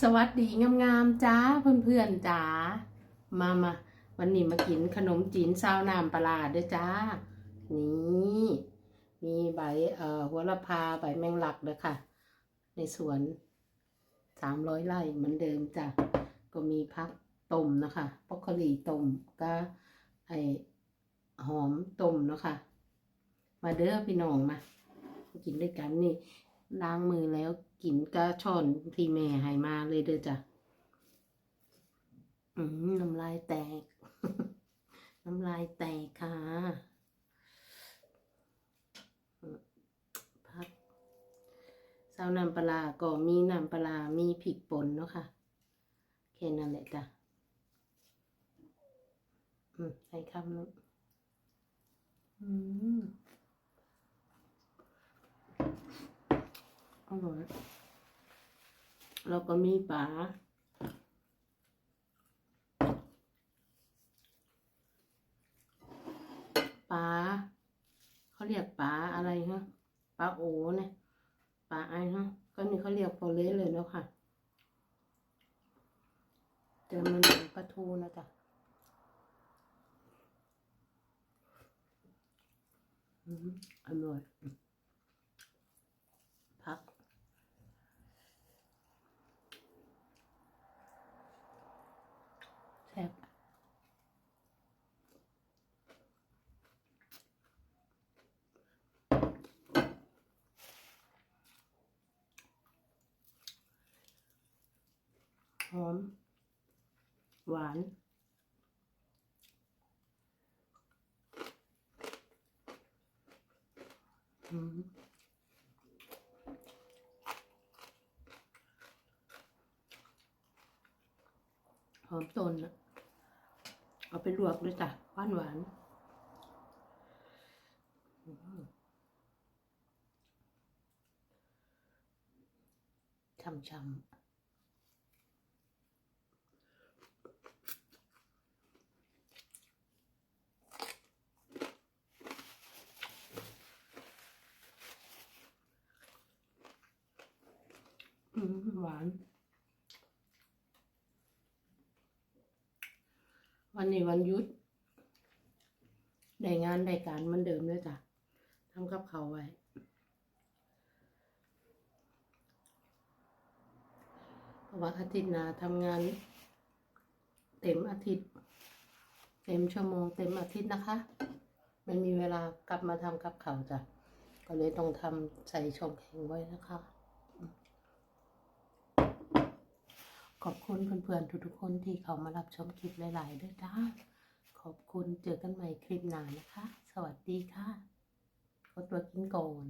สวัสดีงามๆจ้าเพื่อนๆจ้ามามาวันนี้มากินขนมจีนซาวน้ำปลาร้าด้วยจ้า นี่มีใบเอ่อหัวละพาใบแมงลักด้วยค่ะ ในสวนสามร้อยไร่เหมือนเดิมจ้ะก็มีพักต้มนะคะปอกโคลีต้มก็ไอหอมต้มเนาะค่ะมาเด้อพี่น้องมากินด้วยกันนี่ ล้างมือแล้วกินก็ช้อนที่แม่ให้มาเลยเด้อจ้ะอืมน้ำลายแตก น้ำลายแตกค่ะพักเซาน้ำปลาก็มีน้ำปลามีพริกป่นเนาะค่ะแค่นั้นแหละจ้ะอืมใส่คำนึงอืม อร่อยแล้วก็มีปลาปลาเขาเรียกปลาอะไรฮะปลาโอเนี่ยปลาไอฮะก็นี่เขาเรียกโปเลสเลยเนาะค่ะแต่มันเหมือนปลาทูนะจ๊ะอืมอร่อย พัก แซ่บ หอม หวาน อืมหอมต้นอะเอาไปลวกด้วยจ้ะหวานหวานอืมช่ำๆ อืมหวาน วันนี้วันยุดได้งานได้การเหมือนเดิมเลยจ้ะทำกับเขาไว้เพราะว่าอาทิตย์นาทำงานเต็มอาทิตย์ เต็มชั่วโมงเต็มอาทิตย์นะคะไม่มีเวลากลับมาทำกับเขาจ้ะก็เลยต้องทำใส่ช่องแข็งไว้นะคะ ขอบคุณเพื่อนๆทุกๆคนที่เขามารับชมคลิปหลายๆด้วยจ้าขอบคุณเจอกันใหม่คลิปหน้านะคะ สวัสดีค่ะขอตัวกินก่อน